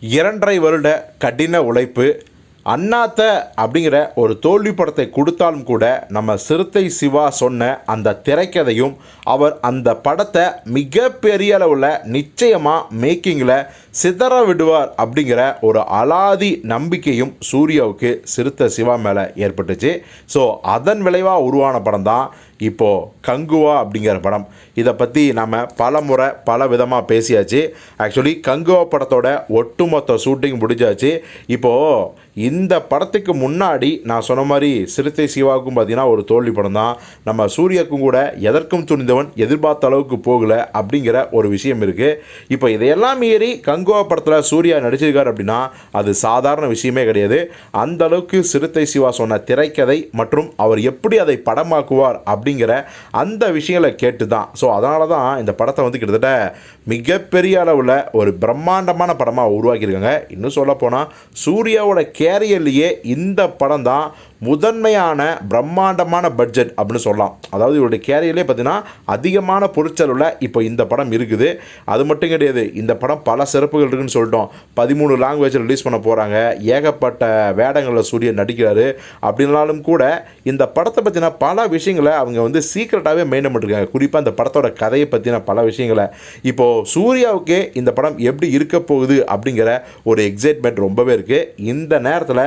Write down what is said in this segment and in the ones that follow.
இரண்டரை வருட கடின உழைப்பு அண்ணாத்த அப்படிங்கிற ஒரு தோல்வி படத்தை கொடுத்தாலும் கூட நம்ம சிறுத்தை சிவா சொன்ன அந்த திரைக்கதையும் அவர் அந்த படத்தை மிகப்பெரிய அளவில் நிச்சயமாக மேக்கிங்கில் சிதற விடுவார் அப்படிங்கிற ஒரு அலாதி நம்பிக்கையும் சூர்யாவுக்கு சிறுத்தை சிவா மேலே ஏற்பட்டுச்சு. ஸோ அதன் விளைவாக உருவான படம் தான் இப்போது கங்குவா அப்படிங்கிற படம். இதை பற்றி நம்ம பல முறை பல விதமாக பேசியாச்சு. ஆக்சுவலி கங்குவா படத்தோட ஒட்டுமொத்த ஷூட்டிங் முடிஞ்சாச்சு. இப்போது இந்த படத்துக்கு முன்னாடி நான் சொன்ன மாதிரி சிறுத்தை சிவாவுக்கும் பார்த்தீங்கன்னா ஒரு தோல்வி படம் தான் நம்ம சூர்யாக்கும் கூட எதற்கும் துணிந்தவன் எதிர்பார்த்த அளவுக்கு போகல அப்படிங்கிற ஒரு விஷயம் இருக்குது இப்போ இதையெல்லாம் மீறி கங்குவா படத்தில் சூர்யா நடிச்சிருக்கார் அப்படின்னா அது சாதாரண விஷயமே கிடையாது. அந்த அளவுக்கு சிறுத்தை சிவா சொன்ன திரைக்கதை மற்றும் அவர் எப்படி அதை படமாக்குவார் அப்படிங்கிற அந்த விஷயங்களை கேட்டு தான் ஸோ அதனால தான் இந்த படத்தை வந்து கிட்டத்தட்ட மிகப்பெரிய அளவில் ஒரு பிரம்மாண்டமான படமாக உருவாக்கியிருக்காங்க. இன்னும் சொல்ல போனால் சூர்யாவோட கேரியர்லேயே இந்த படம் தான் முதன்மையான பிரம்மாண்டமான பட்ஜெட் அப்படின்னு சொல்லலாம். அதாவது இவருடைய கேரியர்லேயே பார்த்தீங்கன்னா அதிகமான பொருட்செலவில் இப்போ இந்த படம் இருக்குது. அது மட்டும் கிடையாது இந்த படம் பல சிறப்புகள் இருக்குன்னு சொல்லிட்டோம். பதிமூணு லாங்குவேஜில் ரிலீஸ் பண்ண போகிறாங்க ஏகப்பட்ட வேடங்களில் சூரியன் நடிக்கிறாரு. அப்படின்னாலும் கூட இந்த படத்தை பற்றின பல விஷயங்களை அவங்க வந்து சீக்கிரட்டாகவே மெயின்டைன் பண்ணிருக்காங்க. குறிப்பாக இந்த படத்தோட கதையை பற்றின பல விஷயங்களை. இப்போது சூர்யாவுக்கே இந்த படம் எப்படி இருக்க போகுது அப்படிங்கிற ஒரு எக்ஸைட்மெண்ட் ரொம்பவே இருக்குது இந்த நேரத்தில்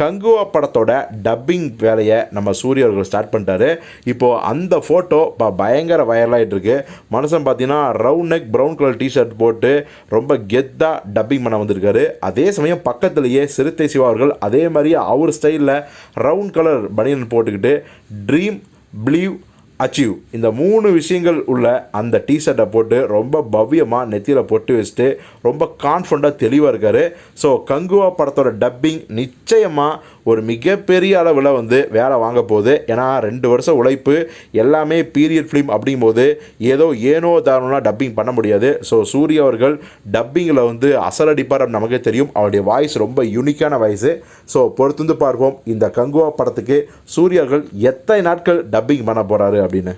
கங்குவா படத்தோட டப்பிங் வேலையை நம்ம சூர்யா அவர்கள் ஸ்டார்ட் பண்ணிட்டாரு. இப்போது அந்த ஃபோட்டோ இப்போ பயங்கர வைரலாகிட்டு இருக்கு மனுஷன் பார்த்தீங்கன்னா round neck brown colour T shirt போட்டு ரொம்ப கெத்தாக டப்பிங் பண்ண வந்திருக்காரு. அதே சமயம் பக்கத்துலேயே சிறுத்தை சிவா அவர்கள் அதே மாதிரி அவர் ஸ்டைலில் ரவுண்ட் கலர் பனியன் போட்டுக்கிட்டு ட்ரீம் பிலீவ் அச்சீவ் இந்த மூணு விஷயங்கள் உள்ள அந்த டிஷர்ட்டை போட்டு ரொம்ப பவ்யமாக நெத்தியில் பொட்டு வச்சுட்டு ரொம்ப கான்ஃபிடண்ட்டாக தெளிவாக இருக்கார். ஸோ கங்குவா படத்தோட டப்பிங் நிச்சயமாக ஒரு மிகப்பெரிய அளவில் வந்து வேலை வாங்க போகுது. ஏன்னா ரெண்டு வருஷம் உழைப்பு எல்லாமே பீரியட் ஃபிலிம் அப்படிங்கும்போது ஏதோ ஏனோ தானோனா டப்பிங் பண்ண முடியாது. ஸோ சூர்யா அவர்கள் டப்பிங்கில் வந்து அசலடிப்பார் அப்படின்னு நமக்கே தெரியும். அவருடைய வாய்ஸ் ரொம்ப யூனிக்கான வாய்ஸு ஸோ பொறுத்து வந்து பார்ப்போம். இந்த கங்குவா படத்துக்கு சூரியர்கள் எத்தனை நாட்கள் டப்பிங் பண்ண போகிறாரு அப்படின்னு.